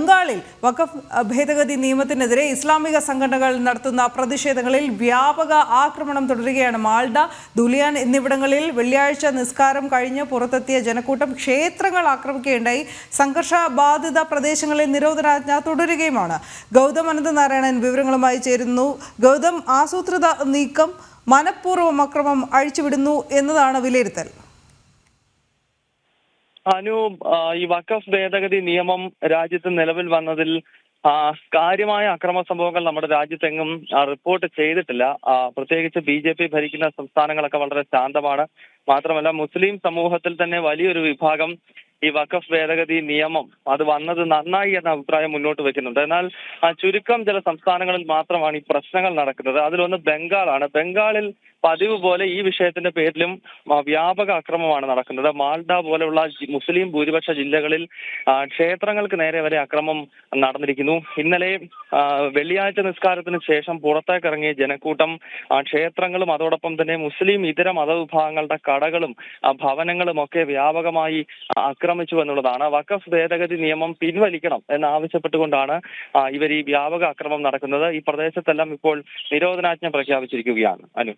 ബംഗാളിൽ വഖഫ് ഭേദഗതി നിയമത്തിനെതിരെ ഇസ്ലാമിക സംഘടനകൾ നടത്തുന്ന പ്രതിഷേധങ്ങളിൽ വ്യാപക ആക്രമണം തുടരുകയാണ് മാൾഡ ദുലിയാൻ എന്നിവിടങ്ങളിൽ വെള്ളിയാഴ്ച നിസ്കാരം കഴിഞ്ഞ് പുറത്തെത്തിയ ജനക്കൂട്ടം ക്ഷേത്രങ്ങൾ ആക്രമിക്കുകയുണ്ടായി. സംഘർഷ ബാധിത പ്രദേശങ്ങളിൽ നിരോധനാജ്ഞ തുടരുകയുമാണ്. ഗൗതം അനന്തനാരായണൻ വിവരങ്ങളുമായി ചേരുന്നു. ഗൗതം ആസൂത്രിത നീക്കം മനഃപൂർവം അക്രമം അഴിച്ചുവിടുന്നു എന്നതാണ് വിലയിരുത്തൽ. അനു ഈ വഖഫ് ഭേദഗതി നിയമം രാജ്യത്ത് നിലവിൽ വന്നതിൽ കാര്യമായ അക്രമ സംഭവങ്ങൾ നമ്മുടെ രാജ്യത്തെങ്ങും റിപ്പോർട്ട് ചെയ്തിട്ടില്ല. പ്രത്യേകിച്ച് ബി ജെ പി ഭരിക്കുന്ന സംസ്ഥാനങ്ങളൊക്കെ വളരെ ശാന്തമാണ്. മാത്രമല്ല മുസ്ലിം സമൂഹത്തിൽ തന്നെ വലിയൊരു വിഭാഗം ഈ വഖഫ് ഭേദഗതി നിയമം അത് വന്നത് നന്നായി എന്ന അഭിപ്രായം മുന്നോട്ട് വെക്കുന്നുണ്ട്. എന്നാൽ ചുരുക്കം ചില സംസ്ഥാനങ്ങളിൽ മാത്രമാണ് ഈ പ്രശ്നങ്ങൾ നടക്കുന്നത്. അതിലൊന്ന് ബംഗാളാണ്. ബംഗാളിൽ പതിവ് പോലെ ഈ വിഷയത്തിന്റെ പേരിലും വ്യാപക അക്രമമാണ് നടക്കുന്നത്. മാൽഡ പോലെയുള്ള മുസ്ലിം ഭൂരിപക്ഷ ജില്ലകളിൽ ക്ഷേത്രങ്ങൾക്ക് നേരെ വരെ അക്രമം നടന്നിരിക്കുന്നു. ഇന്നലെ വെള്ളിയാഴ്ച നിസ്കാരത്തിന് ശേഷം പുറത്തേക്ക് ഇറങ്ങിയ ജനക്കൂട്ടം ക്ഷേത്രങ്ങളും അതോടൊപ്പം തന്നെ മുസ്ലിം ഇതര മതവിഭാഗങ്ങളുടെ കടകളും ഭവനങ്ങളും ഒക്കെ വ്യാപകമായി ആ, ആക്രമിച്ചു എന്നുള്ളതാണ്. വഖഫ് ഭേദഗതി നിയമം പിൻവലിക്കണം എന്നാവശ്യപ്പെട്ടുകൊണ്ടാണ് ഇവർ ഈ വ്യാപക അക്രമം നടക്കുന്നത്. ഈ പ്രദേശത്തെല്ലാം ഇപ്പോൾ നിരോധനാജ്ഞ പ്രഖ്യാപിച്ചിരിക്കുകയാണ്. അനു.